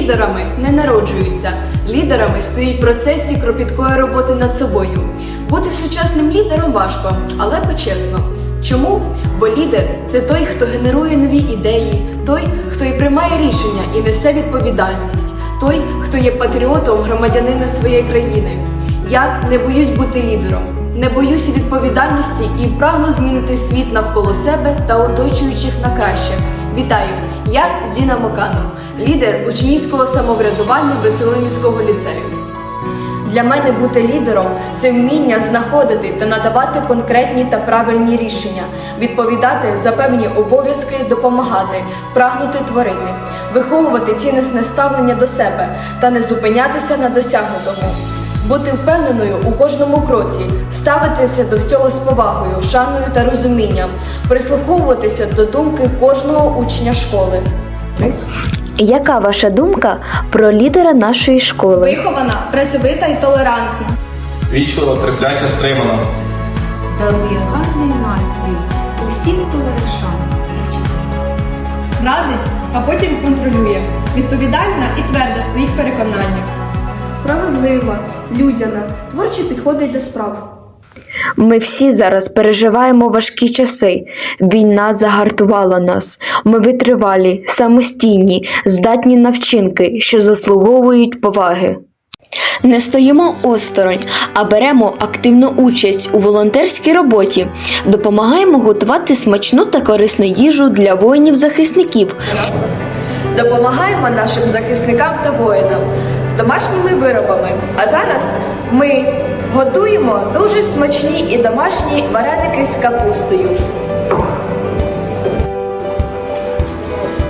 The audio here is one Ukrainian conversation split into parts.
Лідерами не народжуються. Лідерами стоїть процесі кропіткої роботи над собою. Бути сучасним лідером важко, але почесно. Чому? Бо лідер це той, хто генерує нові ідеї, той, хто і приймає рішення і несе відповідальність, той, хто є патріотом громадянина своєї країни. Я не боюсь бути лідером, не боюся відповідальності і прагну змінити світ навколо себе та оточуючих на краще. Вітаю! Я Зіна Моканов, лідер учнівського самоврядування Веселинівського ліцею. Для мене бути лідером це вміння знаходити та надавати конкретні та правильні рішення, відповідати за певні обов'язки, допомагати, прагнути творити, виховувати цінностне ставлення до себе та не зупинятися на досягнутому, бути впевненою у кожному кроці, ставитися до всього з повагою, шаною та розумінням, прислуховуватися до думки кожного учня школи. Яка ваша думка про лідера нашої школи? Вихована, працьовита і толерантна. Вічливо, терпляче, стримано. дарує гарний настрій усім товаришам і вчителям. радить, а потім контролює, відповідальна і тверда в своїх переконаннях. Справедлива, людяна, творче підходить до справ. Ми всі зараз переживаємо важкі часи. Війна загартувала нас. Ми витривалі, самостійні, здатні на вчинки, що заслуговують поваги. Не стоїмо осторонь, а беремо активну участь у волонтерській роботі, допомагаємо готувати смачну та корисну їжу для воїнів-захисників, Допомагаємо нашим захисникам та воїнам домашніми виробами. А зараз ми готуємо дуже смачні і домашні вареники з капустою.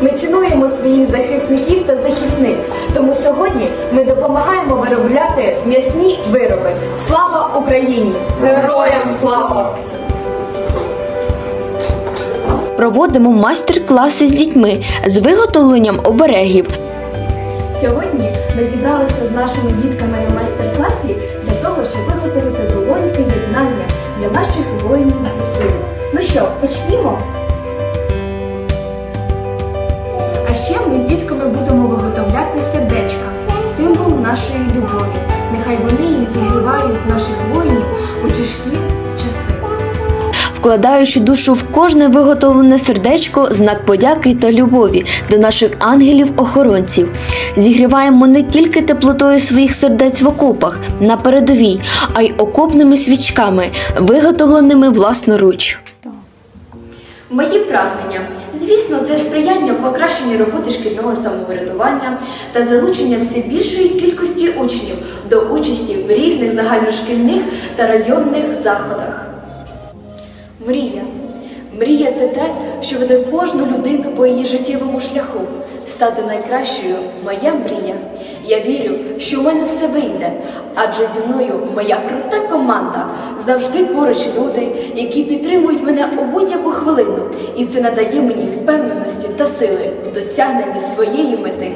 Ми цінуємо своїх захисників та захисниць, тому сьогодні ми допомагаємо виробляти м'ясні вироби. Слава Україні! Героям слава! Проводимо майстер-класи з дітьми з виготовленням оберегів, Сьогодні ми зібралися з нашими дітками на майстер-класі для того, щоб виготовити долоньки єднання для наших воїнів ЗСУ. Ну що, почнімо? А ще ми з дітками будемо виготовляти сердечка, символ нашої любові. Нехай вони зігрівають наших воїнів. Вкладаючи душу в кожне виготовлене сердечко, знак подяки та любові до наших ангелів-охоронців. Зігріваємо не тільки теплотою своїх сердець в окопах на передовій, а й окопними свічками, виготовленими власноруч. Мої прагнення. Звісно, це сприяння покращенню роботи шкільного самоврядування та залучення все більшої кількості учнів до участі в різних загальношкільних та районних заходах. Мрія. Мрія це те, що веде кожну людину по її життєвому шляху. Стати найкращою моя мрія. Я вірю, що в мене все вийде, адже зі мною моя крута команда. Завжди поруч люди, які підтримують мене у будь-яку хвилину, і це надає мені впевненості та сили в досягненні своєї мети.